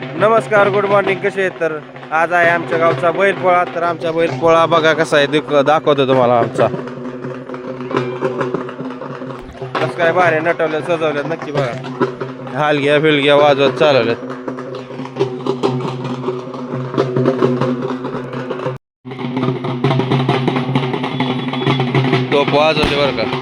नमस्कार good morning कसे आहेत? तर आज आहे आमच्या गावचा बैलपोळा. तर आमचा बैलपोळा बघा कसा आहे. दिक- दाखवतो तुम्हाला आमचा. कसं काय भारी नटवले सजवल्यात नक्की बघा. हालग्या फिलग्या वाजवत चालवल्यात टोप वाजवले बरं का.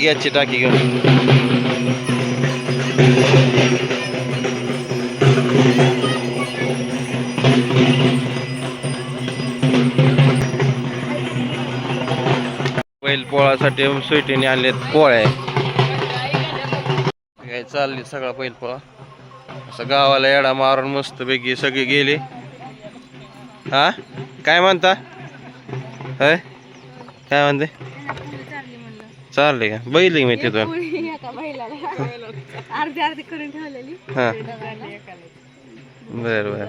घ्यायची टाकी घेऊन. बैल पोळासाठी स्वीटीने आणलेत पोळ्या. काय चालली सगळा बैल पोळा. असं गावाला येडा मारून मस्त पैकी सगळे गेले. हा? काय म्हणता? काय म्हणते? चालले का? बैल मी तिथून अर्धी अर्धी करून ठेवलेली. हा. बर बर.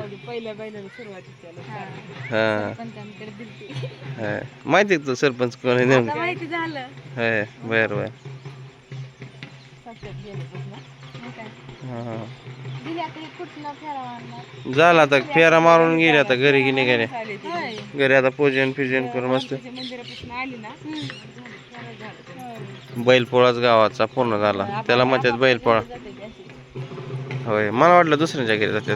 हा. माहिती आहे का तू सरपंच कोण आहे नेमकं? आता माहिती झालं. होय बर बर. झालं आता फेरा मारून गेले आता घरी गेले होय. घरी आता पूजन फिजन करून मस्त. बैलपोळाच गावाचा पूर्ण झाला. त्याला म्हणतात बैलपोळा. होय मला वाटलं दुसऱ्यांच्या घरी जाते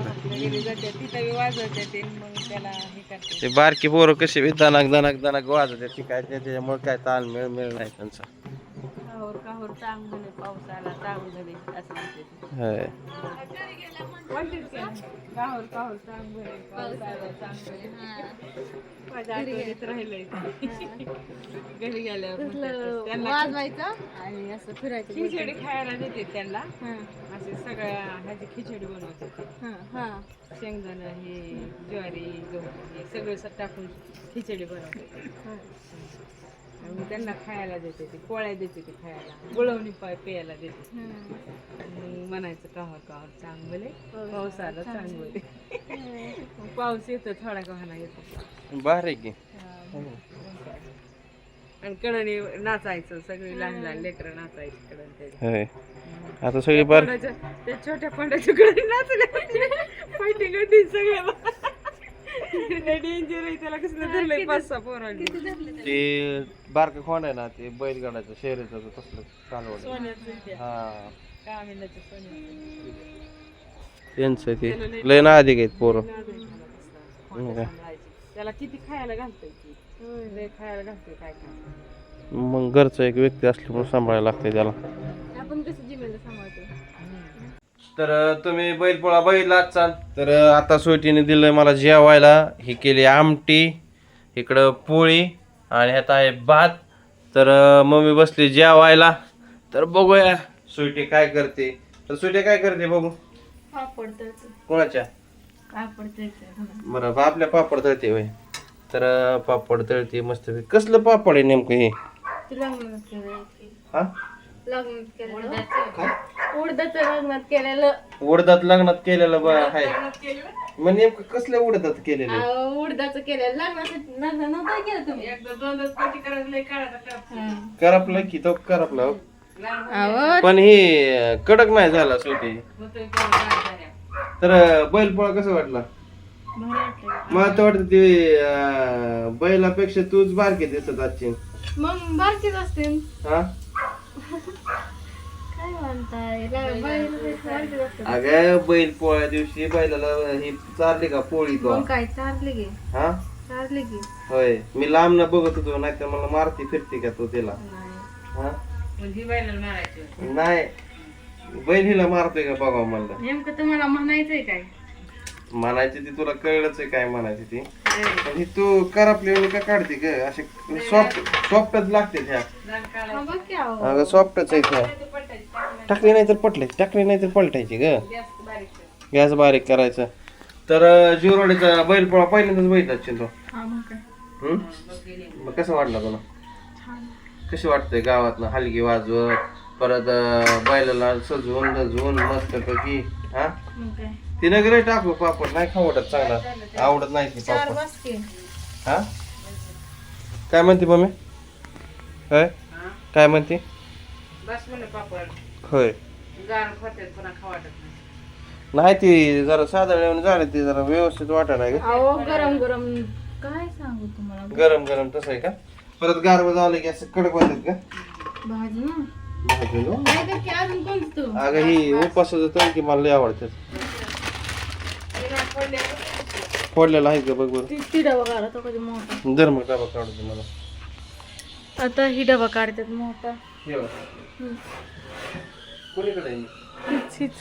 ते बारकी पोरं कशी बी दनाक दनाक दनाक वाजत ती काय ते- त्याच्यामुळे काय तालमेळ मिळ नाही त्यांचा. काहोर काहोर चांग झाले पाऊस आला चांग झाले असं म्हणते ते. होय. म्हणतेच की नाही. काहोर काहोर चांग भरे पाऊस आला चांग भरे माझ्या आठवणीत राहिलंय. घरी गेल्यावर त्यांना आणि असं फिरायचं खिचडी खायला देते त्यांना. असे सगळ्या ह्याची खिचडी बनवते ते. शेंगदाणं हे ज्वारी गहू हे सगळं टाकून खिचडी बनवते आणि मग त्यांना खायला देते ते पोळ्या देते ते खायला. गुळवणी पाय प्यायला देते. मग म्हणायचं काहर काहर चांगले पाऊस आला चांगले पाऊस येतो थोडा गव्हाणा येतो. भारी की? आणि कडणी नाचायचं सगळी लहान लहान लेकरं नाचायची कडण आता सगळी बार त्या छोट्या कोंडाच्या कडे नाचले फायटिंग सगळ्या डेंजर आहे त्याला कसं धरलंय पाच सहा पोरांनी. ते बारका खोंड आहे ना ते बैलगाडाचं शहराचं तसलं सोन्याचं ते. हा. त्यांचं ते लय ना अधिक आहेत पोरं. त्याला कसला. किती खायला घालतोय लय खायला घालतोय काय काय मग घरचा एक व्यक्ती असल्यामुळे सांभाळायला लागते त्याला. आपण कसं जिमेला सांभाळतो तर तुम्ही बैलपोळा बघितला आजचा तर आता सुटीने दिलंय मला जेवायला. ही केली आमटी इकडं पोळी आणि ह्यात आहे भात. तर मम्मी बसली जेवायला. तर बघूया सुटी काय करते. तर सुटी काय करते बघू? पापड तळतो. कोणाच्या? पापड तळतो. बरं आपल्या पापड तळते होय. तर पापड तळते मस्त कसलं पापड आहे नेमकं हे? लग्नात केलं लग्नात केलेलं. उडदाचं लग्नात केलेलं उडदात लग्नात केलेलं. ब आहे मग नेमकं कसलं उडदात केलेलं? आहे? उडदाचं केलेलं. लग्नाचं लग्न नव्हतं केलं तुम्ही. एकदा दोनदा पटी करायला लय काढायचा काढ. करपलं की तो करपला. हो. अहो पण हे अं, कडक नाही झाला होतोय गाड्या. तर अं, बैलपोळा कसं वाटला. मला तर वाटतं ते अं, बैलापेक्षा तूच बारकी दिसत आजची. मग बारकीच असते हा? अगं बैल पोळ्या दिवशी बैलाला ही चारली का पोळी तो? मग काय चारले गे हा? चारले गे होय. मी लांब न बघत होतो नाहीतर मला मारती फिरती का तो तिला? हा? मग ही बायला मारायची नाही. बैल हिला मारतोय का बघा म्हणलं? नेमकं तुम्हाला म्हणायचंय काय? म्हणायची ती तुला कळलंच आहे काय म्हणायची ती? पण ही तू करापली का काढते ग. असे सॉफ्ट सॉफ्टच लागते की. अगं सॉफ्टच आहे ह्या टाकली नाही तर पटले टाकली नाही तर पलटायची ग. गॅस बारीक करायचं. तर जिरोडीचा बैलपोळा पहिल्यांदाच बघितला तो हा, मग काय? हम्म? मग कसं वाटलं तुला? कशी वाटतंय गावातनं? हलगी वाजवत परत अं, बैलाला सजवून धजवून मस्त पैकी हा? मग काय? ती नगरे टाकू पापड नाही खाऊ वाटत चांगला? आवडत नाही ती पापड. हा? काय म्हणते मम्मी? होय? काय म्हणते? बस म्हणलं पापड. होय. गार वाटत नाही. नाही ती जरा साधारण झाली ती जरा व्यवस्थित वाटा नाही अहो गरम गरम. काय सांगू तुम्हाला? गरम गरम तसं आहे का? परत गारवा झालं की असं कडक वाटत का? भाजी ना? भाजून हो. नाही तर की अजून कोणतं? तू अगं ही उपासाचं तर की मला लय आवडतात फोडलेला आहे का? बघ बरं. ती ती डबा काढा तो कधी मोठा. जर मग डबा काढू दे मला. आता ही डबा काढतात मोठा. हे बघ. कोणीकडे आहे? हीच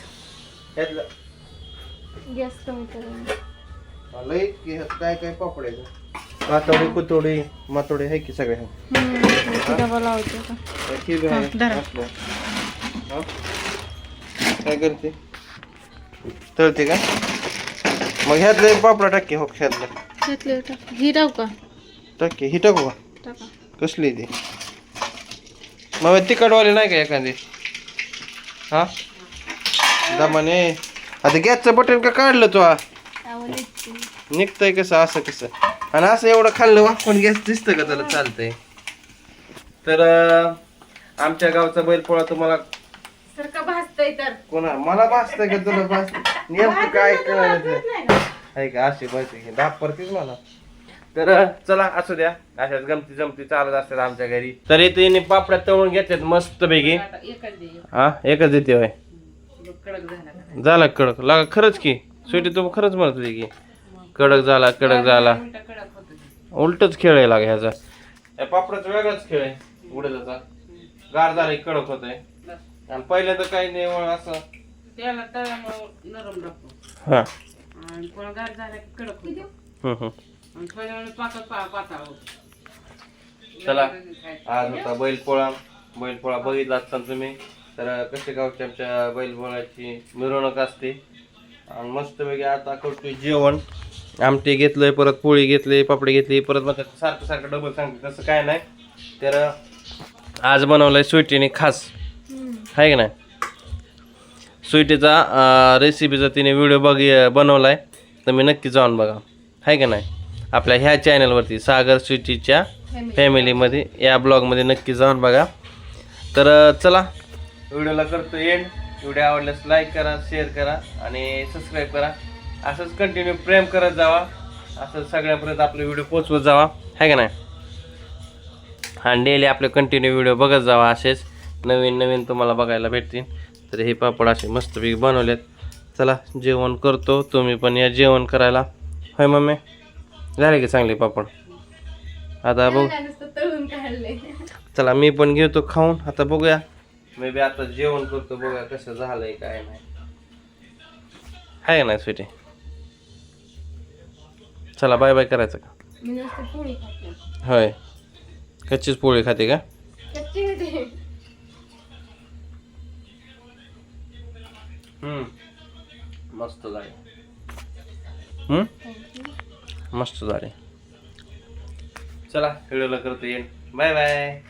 गॅस कमी एक की ह्यात काय काय पापड आहे कातोडी कुतोडी मातोडी आहे की सगळे? हम्म, ती डबा लावते आता. ही बी आहे. हा, धरा. असलं. हा? काय करते? तळते का? मग ह्यातलं एक पापड टाके हो ह्यातलं. घेतले ही टाकू का? टाके. ही टाकू का? टाका. कसली ती? मग तिखटवाली नाही का एखादी? हा? दमाने आता गॅसचं बटन का काढलं तू? हा निघतंय कसं असं कसं. आणि असं एवढं खाल्लं वाकून गॅस दिसतं का त्याला? चालतंय. तर आमच्या गावचा बैलपोळा तुम्हाला कोणा मला भासतंय का तुला भास नेमकं काय कळायचं आहे का अशी माहिती दाब पडतेच मला तर चला असू द्या. अशाच गमती जमती चालत असतात आमच्या घरी. तर इथे पापड्या तळून घेतात मस्त पैकी आता एकच दे. हा एकच देते होय. झाला कडक. लागा खरंच की. स्वीटी तू खरंच म्हणत होती की. कडक झाला कडक झाला. उलटा कडक होत ते. उलटच खेळ आहे लागा ह्याचा. या पापडाचा वेगळाच खेळ आहे उडदाचा. गार झाला कडक होत आहे. आणि पहिल्यांदा काही नाही असं. त्याला तळ्यामुळं नरम लागतो हा. आणि पुन्हा गार झाला की कडक होतो. हम्म, हम्म. आणि थोड्या वेळ पाकत पा पाता होतो. चला आज होता बैलपोळा बैलपोळा बघितला असताना तुम्ही. तर कसे गावच्या आमच्या बैलपोळ्याची मिरवणूक असते. आणि मस्त वेगळी आता करतोय जेवण. आमटे घेतलंय परत पोळी घेतली पापडी घेतली परत मग सारखं सारखं डबल सांगते. तसं काय नाही. तर आज बनवलंय स्वीटीने खास. आहे का नाही? स्वीटीचा रेसिपीचा तिने व्हिडिओ बघ बनवलाय. तर मी नक्की जाऊन बघा. आहे का नाही? आपल्या ह्या चॅनलवरती सागर स्वीटीच्या फॅमिलीमध्ये या ब्लॉगमध्ये नक्की जाऊन बघा. तर चला. व्हिडिओला करतो एंड व्हिडिओ आवडल्यास लाईक करा शेअर करा आणि सबस्क्राईब करा. असंच कंटिन्यू प्रेम करत जावा. असं सगळ्यापर्यंत आपले व्हिडिओ पोचवत जावा. आहे का नाही? आणि डेली आपले कंटिन्यू व्हिडिओ बघत जावा असेच. नवीन नवीन तुम्हाला बघायला भेटतील. तर हे पापड असे मस्तपैकी बनवलेत. चला जेवण करतो. तुम्ही पण या जेवण करायला. होय मम्मी? झाले की चांगले पापड? आता बघ. नुसतं तळून काढले चला मी पण घेतो खाऊन. आता बघूया. मी बी आता जेवण करतो बघूया कसं झालंय काय नाही. आहे का नाही स्वीटी? चला बाय बाय करायचं का? होय. कच्चीच पोळी खाते का? मस्त झाले. हम्म? मस्त झाले. चला व्हिडिओला करतो येईन बाय बाय